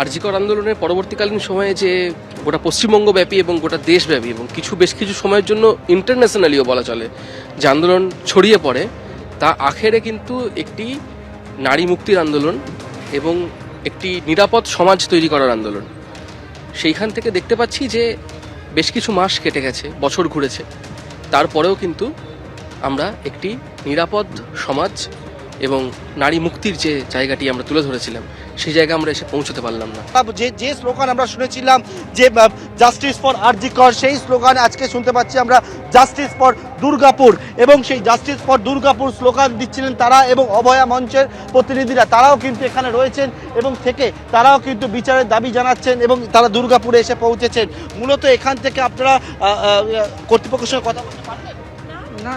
আরজিকর আন্দোলনের পরবর্তীকালীন সময়ে যে গোটা পশ্চিমবঙ্গব্যাপী এবং গোটা দেশব্যাপী এবং কিছু বেশ কিছু সময়ের জন্য ইন্টারন্যাশনালিও বলা চলে, যে আন্দোলন ছড়িয়ে পড়ে, তা আখেরে কিন্তু একটি নারী মুক্তির আন্দোলন এবং একটি নিরাপদ সমাজ তৈরি করার আন্দোলন। সেইখান থেকে দেখতে পাচ্ছি যে বেশ কিছু মাস কেটে গেছে, বছর ঘুরেছে। তারপরেও কিন্তু আমরা একটি নিরাপদ সমাজ এবং নারী মুক্তির যে জায়গাটি আমরা তুলে ধরেছিলাম সেই জায়গায় আমরা এসে পৌঁছতে পারলাম না। যে যে স্লোগান আমরা শুনেছিলাম যে জাস্টিস ফর আরজিকর সেই স্লোগান আজকে শুনতে পাচ্ছি আমরা জাস্টিস ফর দুর্গাপুর। এবং সেই জাস্টিস ফর দুর্গাপুর স্লোগান দিচ্ছিলেন তারা এবং অভয়া মঞ্চের প্রতিনিধিরা। তারাও কিন্তু এখানে রয়েছেন এবং থেকে তারাও কিন্তু বিচারের দাবি জানাচ্ছেন এবং তারা দুর্গাপুরে এসে পৌঁছেছেন। মূলত এখান থেকে আপনারা কর্তৃপক্ষের সঙ্গে কথা বলতে পারবেন? না।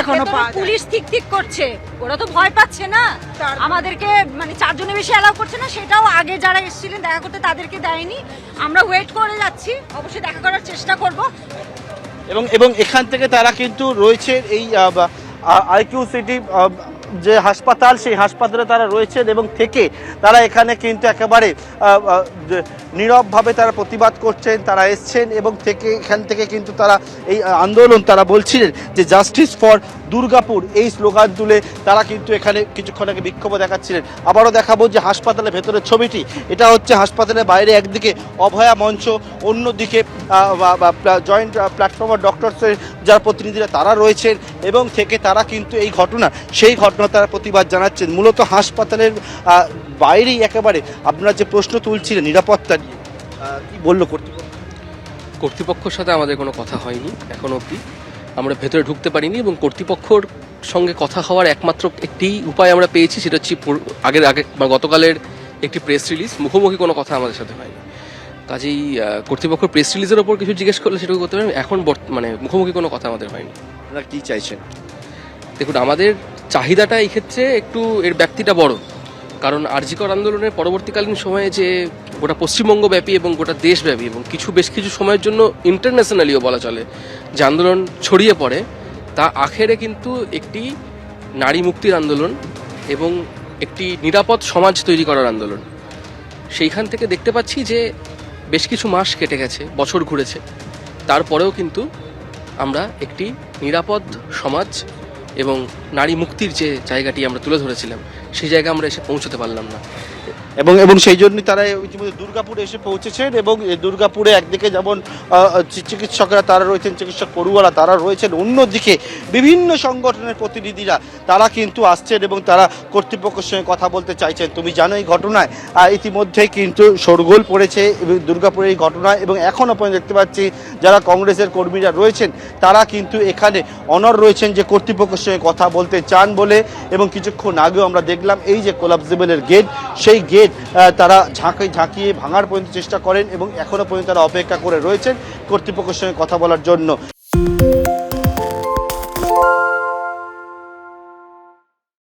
এখনও। পুলিশ ঠিক ঠিক করছে। ওরা তো ভয় পাচ্ছে না। আমাদেরকে মানে চারজনের বেশি অ্যালাউ করছে না সেটাও আগে যারা এসেছিলেন দেখা করতে তাদেরকে দেয়নি। আমরা ওয়েট করে যাচ্ছি। অবশ্যই দেখা করার চেষ্টা করব। এবং এবং এখান থেকে তারা কিন্তু রয়েছে এই আইকিউ সিটি যে হাসপাতাল, সেই হাসপাতালে তারা রয়েছেন এবং থেকে তারা এখানে কিন্তু একেবারে নীরবভাবে তারা প্রতিবাদ করছেন, তারা এসছেন এবং থেকে, এখান থেকে কিন্তু তারা এই আন্দোলন তারা বলছিলেন যে জাস্টিস ফর দুর্গাপুর, এই স্লোগান তুলে তারা কিন্তু এখানে কিছুক্ষণ আগে বিক্ষোভ দেখাচ্ছিলেন। আবারও দেখাবো যে হাসপাতালের ভেতরের ছবিটি। এটা হচ্ছে হাসপাতালের বাইরে একদিকে অভয়া মঞ্চ, অন্যদিকে জয়েন্ট প্ল্যাটফর্মের ডক্টরসের যারা প্রতিনিধিরা তারা রয়েছেন এবং থেকে তারা কিন্তু এই ঘটনা, সেই ঘটনা তারা প্রতিবাদ জানাচ্ছেন। মূলত হাসপাতালের বাইরেই একেবারে আপনারা যে প্রশ্ন তুলছিলেন নিরাপত্তা নিয়ে কি বলল কর্তৃপক্ষ? কর্তৃপক্ষের সাথে আমাদের কোনো কথা হয়নি এখন অবধি। আমরা ভেতরে ঢুকতে পারিনি এবং কর্তৃপক্ষর সঙ্গে কথা হওয়ার একমাত্র একটি উপায় আমরা পেয়েছি সেটা হচ্ছে আগের আগে বা গতকালের একটি প্রেস রিলিজ। মুখোমুখি কোনো কথা আমাদের সাথে হয়নি। কাজেই কর্তৃপক্ষ প্রেস রিলিজের ওপর কিছু জিজ্ঞেস করলে সেটুকু করতে পারেন এখন মানে মুখোমুখি কোনো কথা আমাদের হয়নি। আপনারা কী চাইছেন? দেখুন আমাদের চাহিদাটা এই ক্ষেত্রে একটু এর ব্যাপ্তিটা বড়। কারণ আরজিকর আন্দোলনের পরবর্তীকালীন সময়ে যে গোটা পশ্চিমবঙ্গব্যাপী এবং গোটা দেশব্যাপী এবং কিছু বেশ কিছু সময়ের জন্য ইন্টারন্যাশনালিও বলা চলে, যে আন্দোলন ছড়িয়ে পড়ে, তা আখেরে কিন্তু একটি নারী মুক্তির আন্দোলন এবং একটি নিরাপদ সমাজ তৈরি করার আন্দোলন। সেইখান থেকে দেখতে পাচ্ছি যে বেশ কিছু মাস কেটে গেছে, বছর ঘুরেছে। তারপরেও কিন্তু আমরা একটি নিরাপদ সমাজ এবং নারী মুক্তির যে জায়গাটি আমরা তুলে ধরেছিলাম, সেই জায়গায় আমরা এসে পৌঁছতে পারলাম না। এবং এবং সেই জন্যই তারা ইতিমধ্যে দুর্গাপুরে এসে পৌঁছেছেন এবং দুর্গাপুরে একদিকে যেমন চিকিৎসকরা তারা রয়েছেন চিকিৎসক পড়ুয়ারা তারা রয়েছেন অন্যদিকে বিভিন্ন সংগঠনের প্রতিনিধিরা তারা কিন্তু আসছেন এবং তারা কর্তৃপক্ষের সঙ্গে কথা বলতে চাইছেন। তুমি জানো এই ঘটনায় আহ, ইতিমধ্যেই কিন্তু শোরগোল পড়েছে দুর্গাপুরের এই ঘটনায় এবং এখনও পর্যন্ত দেখতে পাচ্ছি যারা কংগ্রেসের কর্মীরা রয়েছেন তারা কিন্তু এখানে অনর রয়েছেন যে কর্তৃপক্ষের সঙ্গে কথা বলতে চান বলে এবং কিছুক্ষণ আগেও আমরা দেখলাম এই যে কোলাপসিবলের গেট সেই গেট তারা ঝাঁকে ঝাঁকিয়ে ভাঙার পর্যন্ত চেষ্টা করেন এবং এখনও পর্যন্ত তারা অপেক্ষা করে রয়েছেন কর্তৃপক্ষের সঙ্গে কথা বলার জন্য।